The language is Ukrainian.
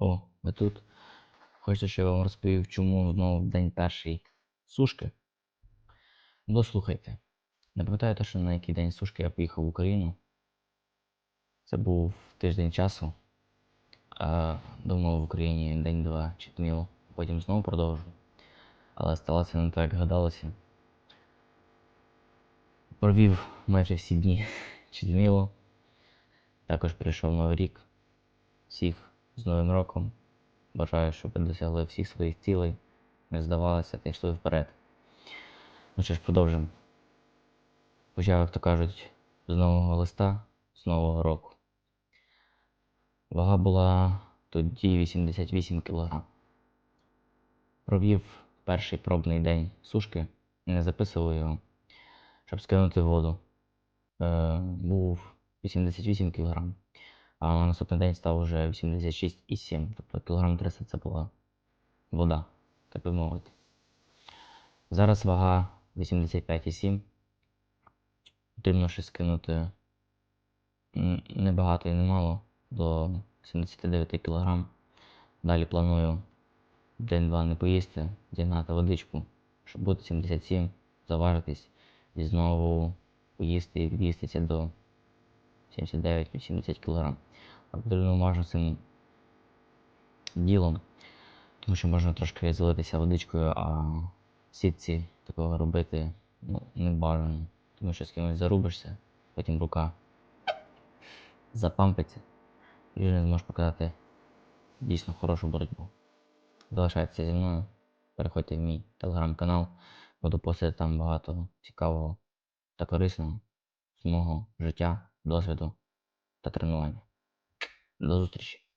О, ви тут. Хочете, щоб я вам розповів, чому знову в день перший сушки? Ну, слухайте. Не пам'ятаю точно, на який день сушки я поїхав в Україну. Це був тиждень часу. А давно в Україні день-два читміло. Потім знову продовжу. Але сталося не так, як гадалося. Провів майже всі дні читміло. Також прийшов Новий рік. Всіх з Новим роком. Бажаю, щоб ви досягли всіх своїх цілей, не здавалися та йшли вперед. Ну що ж, продовжимо. Почав, як то кажуть, з нового листа, з нового року. Вага була тоді 88 кг. Провів перший пробний день сушки і не записував його, щоб скинути воду. Е, був 88 кг, а на наступний день став уже 86,7. Тобто кілограм 300 це була вода, так би мовити. Зараз вага 85,7. Потрібно ще скинути м, не багато і не мало до 79 кг. Далі планую день-два не поїсти, зігнати водичку, щоб бути 77, заважитись і знову поїсти і від'їстися до 79-80 кг. А потрібно уважно цим ділом, тому що можна трошки залитися водичкою, а сітці такого робити ну, не бажано. Тому що з кимось зарубишся, потім рука запампиться і вже не зможеш показати дійсно хорошу боротьбу. Залишайтеся зі мною, переходьте в мій телеграм-канал, буду постити там багато цікавого та корисного з мого життя, досвіду та тренування. До зустрічі!